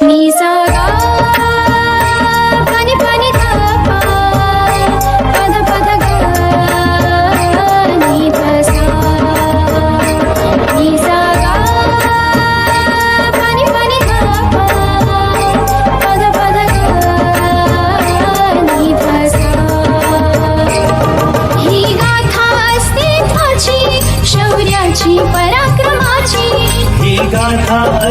Nisa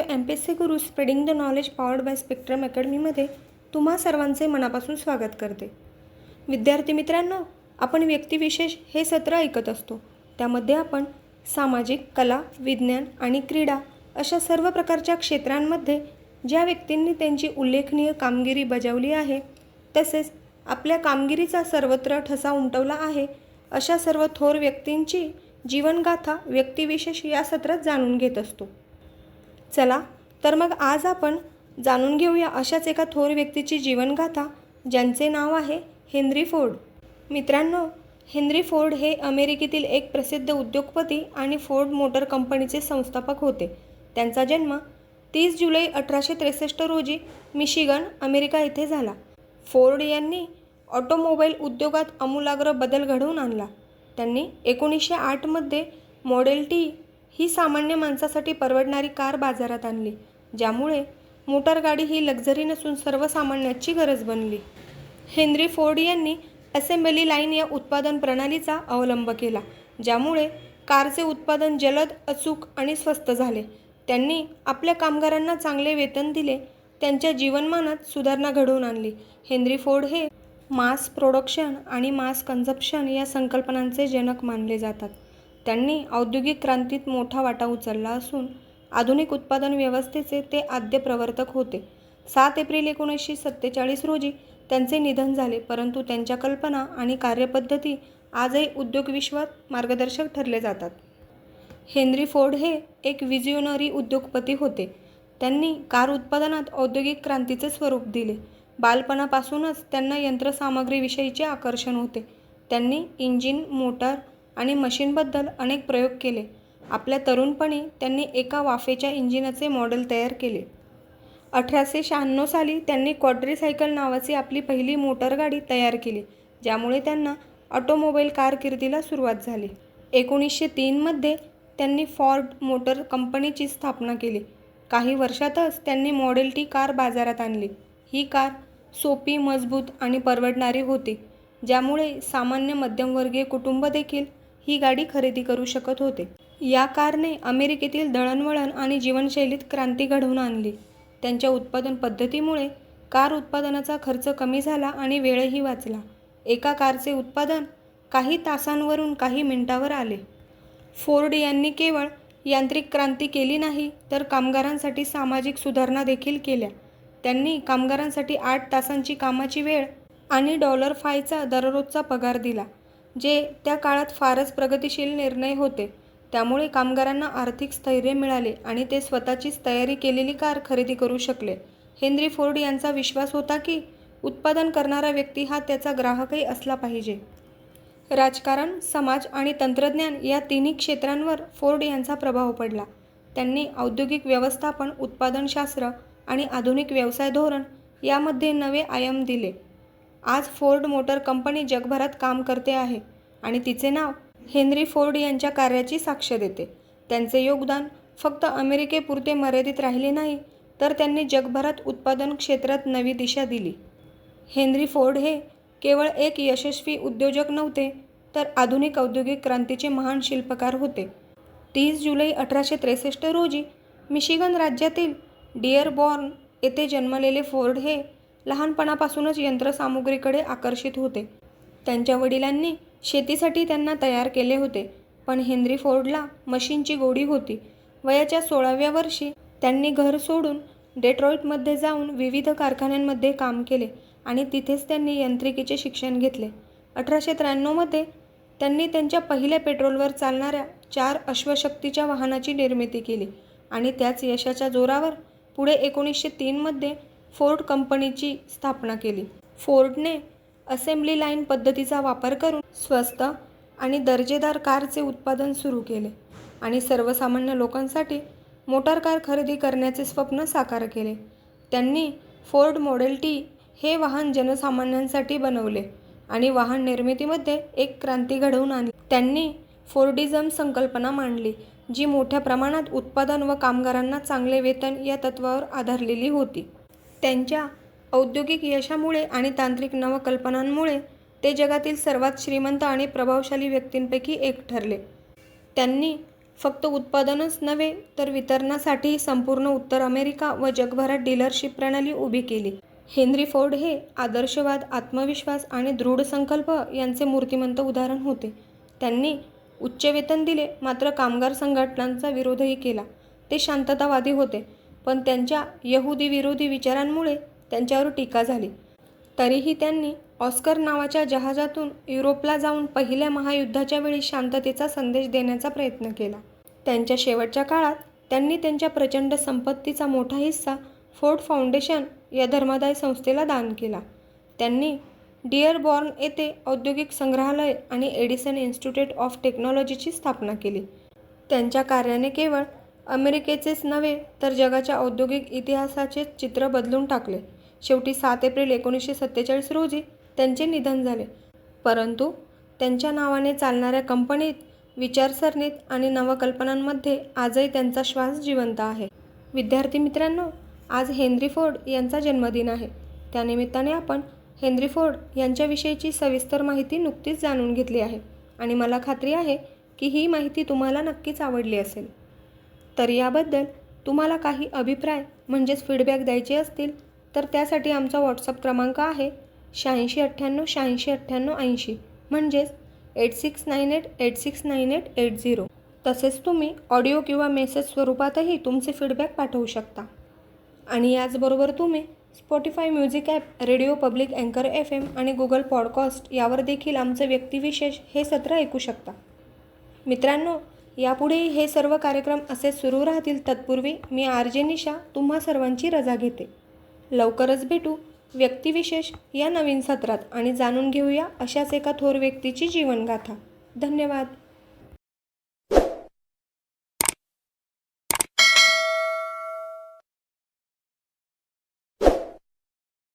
Radio M P S C Guru spreading the knowledge powered by spectrum अकॅडमीमध्ये तुम्हा सर्वांचे मनापासून स्वागत करते. विद्यार्थी मित्रांनो आपण व्यक्तिविशेष हे सत्र ऐकत असतो. त्यामध्ये आपण सामाजिक कला विज्ञान आणि क्रीडा अशा सर्व प्रकारच्या क्षेत्रांमध्ये ज्या व्यक्तींनी त्यांची उल्लेखनीय कामगिरी बजावली आहे तसेच आपल्या कामगिरीचा सर्वत्र ठसा उमटवला आहे अशा सर्व थोर व्यक्तींची जीवनगाथा व्यक्तिविशेष या सत्रात जाणून घेत असतो. चला तर मग आज आपण जाणून घेऊया अशाच एका थोर व्यक्तीची जीवनगाथा ज्यांचे नाव आहे हेनरी फोर्ड. मित्रांनो हेनरी फोर्ड हे अमेरिकेतील एक प्रसिद्ध उद्योगपती आणि फोर्ड मोटर कंपनीचे संस्थापक होते. त्यांचा जन्म तीस जुलै अठराशे त्रेसष्ट रोजी मिशिगन अमेरिका येथे झाला. फोर्ड यांनी ऑटोमोबाईल उद्योगात आमूलाग्र बदल घडवून आणला. त्यांनी एकोणीसशे आठमध्ये मॉडेल टी ही सामान्य माणसासाठी परवडणारी कार बाजारात आणली ज्यामुळे मोटारगाडी ही लक्झरी नसून सर्वसामान्याची गरज बनली. हेनरी फोर्ड यांनी असेंबली लाईन या उत्पादन प्रणालीचा अवलंब केला ज्यामुळे कारचे उत्पादन जलद अचूक आणि स्वस्त झाले. त्यांनी आपल्या कामगारांना चांगले वेतन दिले त्यांच्या जीवनमानात सुधारणा घडवून आणली. हेनरी फोर्ड हे मास प्रोडक्शन आणि मास कन्झप्शन या संकल्पनांचे जनक मानले जातात. त्यांनी औद्योगिक क्रांतीत मोठा वाटा उचलला असून आधुनिक उत्पादन व्यवस्थेचे ते आद्य प्रवर्तक होते. सात एप्रिल एकोणीसशे सत्तेचाळीस रोजी त्यांचे निधन झाले परंतु त्यांच्या कल्पना आणि कार्यपद्धती आजही उद्योग विश्वात मार्गदर्शक ठरले जातात. हेनरी फोर्ड हे एक विजिओनरी उद्योगपती होते. त्यांनी कार उत्पादनात औद्योगिक क्रांतीचे स्वरूप दिले. बालपणापासूनच त्यांना यंत्रसामग्रीविषयीचे आकर्षण होते. त्यांनी इंजिन मोटार आणि मशीनबद्दल अनेक प्रयोग केले. आपल्या तरुणपणी त्यांनी एका वाफेच्या इंजिनाचे मॉडेल तयार केले. अठराशे शहाण्णव साली त्यांनी क्वाड्रीसायकल नावाची आपली पहिली मोटरगाडी तयार केली ज्यामुळे त्यांना ऑटोमोबाईल कारकिर्दीला सुरुवात झाली. एकोणीसशे तीनमध्ये त्यांनी फॉर्ड मोटर कंपनीची स्थापना केली. काही वर्षातच त्यांनी मॉडेल टी कार बाजारात आणली. ही कार सोपी मजबूत आणि परवडणारी होती ज्यामुळे सामान्य मध्यमवर्गीय कुटुंब देखील ही गाडी खरेदी करू शकत होते. या कारने अमेरिकेतील दळणवळण आणि जीवनशैलीत क्रांती घडवून आणली. त्यांच्या उत्पादन पद्धतीमुळे कार उत्पादनाचा खर्च कमी झाला आणि वेळही वाचला. एका कारचे उत्पादन काही तासांवरून काही मिनिटावर आले. फोर्ड यांनी केवळ यांत्रिक क्रांती केली नाही तर कामगारांसाठी सामाजिक सुधारणा देखील केल्या. त्यांनी कामगारांसाठी आठ तासांची कामाची वेळ आणि डॉलर फायचा दररोजचा पगार दिला. जे त्या काळात फारच प्रगतिशील निर्णय होते. त्यामुळे कामगारांना आर्थिक स्थैर्य मिळाले आणि ते स्वतःचीच तयारी केलेली कार खरेदी करू शकले. हेनरी फोर्ड यांचा विश्वास होता की उत्पादन करणारा व्यक्ती हा त्याचा ग्राहकही असला पाहिजे. राजकारण समाज आणि तंत्रज्ञान या तिन्ही क्षेत्रांवर फोर्ड यांचा प्रभाव पडला. त्यांनी औद्योगिक व्यवस्थापन उत्पादनशास्त्र आणि आधुनिक व्यवसाय धोरण यामध्ये नवे आयाम दिले. आज फोर्ड मोटर कंपनी जगभरात काम करते आहे आणि तिचे नाव हेनरी फोर्ड यांच्या कार्याची साक्ष देते. त्यांचे योगदान फक्त अमेरिकेपुरते मर्यादित राहिले नाही तर त्यांनी जगभरात उत्पादन क्षेत्रात नवी दिशा दिली. हेनरी फोर्ड हे केवळ एक यशस्वी उद्योजक नव्हते तर आधुनिक औद्योगिक क्रांतीचे महान शिल्पकार होते. तीस जुलै अठराशे त्रेसष्ट रोजी मिशिगन राज्यातील डिअरबॉर्न येथे जन्मलेले फोर्ड हे लहानपणापासूनच यंत्रसामुग्रीकडे आकर्षित होते. त्यांच्या वडिलांनी शेतीसाठी त्यांना तयार केले होते पण हेनरी फोर्डला मशीनची गोडी होती. वयाच्या सोळाव्या वर्षी त्यांनी घर सोडून डेट्रॉइटमध्ये जाऊन विविध कारखान्यांमध्ये काम केले आणि तिथेच त्यांनी यांत्रिकीचे शिक्षण घेतले. अठराशे त्र्याण्णवमध्ये त्यांनी त्यांच्या पहिल्या पेट्रोलवर चालणाऱ्या चार अश्वशक्तीच्या वाहनाची निर्मिती केली आणि त्याच यशाच्या जोरावर पुढे एकोणीसशे तीनमध्ये फोर्ड कंपनीची स्थापना केली. फोर्डने असेंब्ली लाईन पद्धतीचा वापर करून स्वस्त आणि दर्जेदार कारचे उत्पादन सुरू केले आणि सर्वसामान्य लोकांसाठी मोटार कार खरेदी करण्याचे स्वप्न साकार केले. त्यांनी फोर्ड मॉडेल टी हे वाहन जनसामान्यांसाठी बनवले आणि वाहन निर्मितीमध्ये एक क्रांती घडवून आणली. त्यांनी फोर्डिझम संकल्पना मांडली जी मोठ्या प्रमाणात उत्पादन व कामगारांना चांगले वेतन या तत्वावर आधारलेली होती. त्यांच्या औद्योगिक यशामुळे आणि तांत्रिक नवकल्पनांमुळे ते जगातील सर्वात श्रीमंत आणि प्रभावशाली व्यक्तींपैकी एक ठरले. त्यांनी फक्त उत्पादनच नव्हे तर वितरणासाठी संपूर्ण उत्तर अमेरिका व जगभरात डीलरशिप प्रणाली उभी केली. हेनरी फोर्ड हे आदर्शवाद आत्मविश्वास आणि दृढ संकल्प यांचे मूर्तिमंत उदाहरण होते. त्यांनी उच्च वेतन दिले मात्र कामगार संघटनांचा विरोधही केला. ते शांततावादी होते. पण त्यांच्या यहुदी विरोधी विचारांमुळे त्यांच्यावर टीका झाली. तरीही त्यांनी ऑस्कर नावाच्या जहाजातून युरोपला जाऊन पहिल्या महायुद्धाच्या वेळी शांततेचा संदेश देण्याचा प्रयत्न केला. त्यांच्या शेवटच्या काळात त्यांनी त्यांच्या प्रचंड संपत्तीचा मोठा हिस्सा फोर्ड फाउंडेशन या धर्मादाय संस्थेला दान केला. त्यांनी डिअरबॉर्न येथे औद्योगिक संग्रहालय आणि एडिसन इन्स्टिट्यूट ऑफ टेक्नॉलॉजीची स्थापना केली. त्यांच्या कार्याने केवळ अमेरिकेचेच नव्हे तर जगाच्या औद्योगिक इतिहासाचे चित्र बदलून टाकले. शेवटी सात एप्रिल एकोणीसशे सत्तेचाळीस रोजी त्यांचे निधन झाले. परंतु त्यांच्या नावाने चालणाऱ्या कंपनीत विचारसरणीत आणि नवकल्पनांमध्ये आजही त्यांचा श्वास जिवंत आहे. विद्यार्थी मित्रांनो आज हेनरी फोर्ड यांचा जन्मदिन आहे. त्यानिमित्ताने आपण हेनरी फोर्ड यांच्याविषयीची सविस्तर माहिती नुकतीच जाणून घेतली आहे. आणि मला खात्री आहे की ही माहिती तुम्हाला नक्कीच आवडली असेल. तर याबद्दल तुम्हाला काही अभिप्राय म्हणजेच फीडबॅक द्यायचे असतील तर त्यासाठी आमचा व्हॉट्सअप क्रमांक आहे शहाऐंशी अठ्ठ्याण्णव शहाऐंशी अठ्ठ्याण्णव ऐंशी म्हणजेच eight six nine eight eight six nine eight eight zero तसेच तुम्ही ऑडिओ किंवा मेसेज स्वरूपातही तुमचे फीडबॅक पाठवू शकता. आणि याचबरोबर तुम्ही Spotify music app radio public अँकर एफ एम आणि गुगल पॉडकास्ट यावर देखील आमचं व्यक्तिविशेष हे सत्र ऐकू शकता. मित्रांनो यापुढे हे सर्व कार्यक्रम असे सुरू राहतील तत्पूर्वी मी आर जे निशा तुम्हा सर्वांची रजा घेते. लवकरच भेटू व्यक्तिविशेष या नवीन सत्रात आणि जाणून घेऊया अशाच एका थोर व्यक्तीची जीवनगाथा. धन्यवाद.